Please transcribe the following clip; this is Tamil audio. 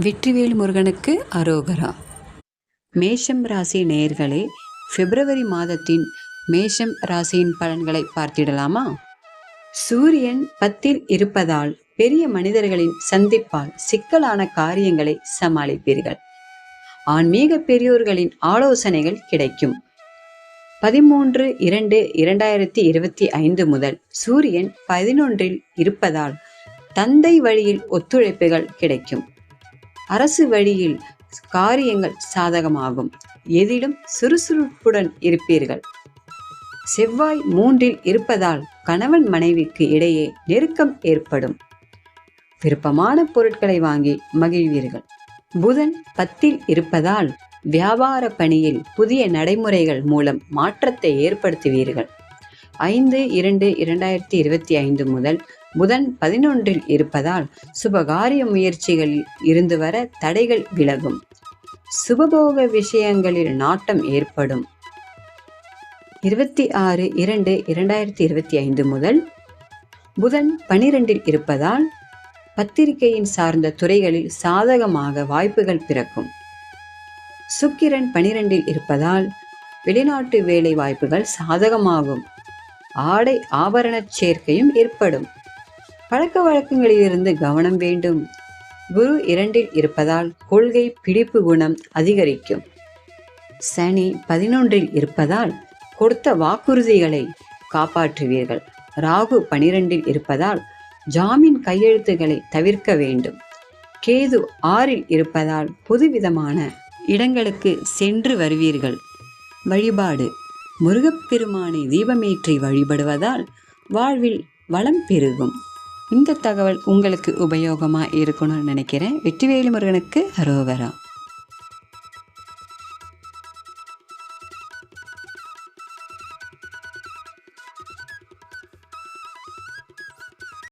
வெற்றிவேல் முருகனுக்கு அரோகரா. மேஷம் ராசி நேயர்களே பிப்ரவரி மாதத்தின் மேஷம் ராசியின் பலன்களை பார்த்திடலாமா? சூரியன் பத்தில் இருப்பதால் பெரிய மனிதர்களின் சந்திப்பால் சிக்கலான காரியங்களை சமாளிப்பீர்கள். ஆன்மீக பெரியோர்களின் ஆலோசனைகள் கிடைக்கும். பதிமூன்று இரண்டு இரண்டாயிரத்தி இருபத்தி ஐந்து முதல் சூரியன் பதினொன்றில் இருப்பதால் தந்தை வழியில் ஒத்துழைப்புகள் கிடைக்கும். அரசு வழியில் காரியங்கள் சாதகமாகும். எதிலும் சுறுசுறுப்புடன் இருப்பீர்கள். செவ்வாய் மூன்றில் இருப்பதால் கணவன் மனைவிக்கு இடையே நெருக்கம் ஏற்படும். விருப்பமான பொருட்களை வாங்கி மகிழ்வீர்கள். புதன் பத்தில் இருப்பதால் வியாபார பணியில் புதிய நடைமுறைகள் மூலம் மாற்றத்தை ஏற்படுத்துவீர்கள். ஐந்து இரண்டு இரண்டாயிரத்தி இருபத்தி ஐந்து முதல் புதன் பதினொன்றில் இருப்பதால் சுபகாரிய முயற்சிகளில் இருந்து வர தடைகள் விலகும். சுபபோக விஷயங்களில் நாட்டம் ஏற்படும். இருபத்தி ஆறு இரண்டு இரண்டாயிரத்தி இருபத்தி ஐந்து முதல் புதன் பனிரெண்டில் இருப்பதால் பத்திரிகையின் சார்ந்த துறைகளில் சாதகமாக வாய்ப்புகள் பிறக்கும். சுக்கிரன் பனிரெண்டில் இருப்பதால் வெளிநாட்டு வேலை வாய்ப்புகள் சாதகமாகும். ஆடை ஆபரணச் சேர்க்கையும் ஏற்படும். பழக்க வழக்கங்களிலிருந்து கவனம் வேண்டும். குரு இரண்டில் இருப்பதால் கொள்கை பிடிப்பு குணம் அதிகரிக்கும். சனி பதினொன்றில் இருப்பதால் கொடுத்த வாக்குறுதிகளை காப்பாற்றுவீர்கள். ராகு பனிரெண்டில் இருப்பதால் ஜாமீன் கையெழுத்துக்களை தவிர்க்க வேண்டும். கேது ஆறில் இருப்பதால் புதுவிதமான இடங்களுக்கு சென்று வருவீர்கள். வழிபாடு. முருகப்பெருமானை தீபமேற்றி வழிபடுவதால் வாழ்வில் வளம் பெருகும். இந்த தகவல் உங்களுக்கு உபயோகமாக இருக்கணும்னு நினைக்கிறேன். வெற்றிவேலு முருகனுக்கு அரோகரா.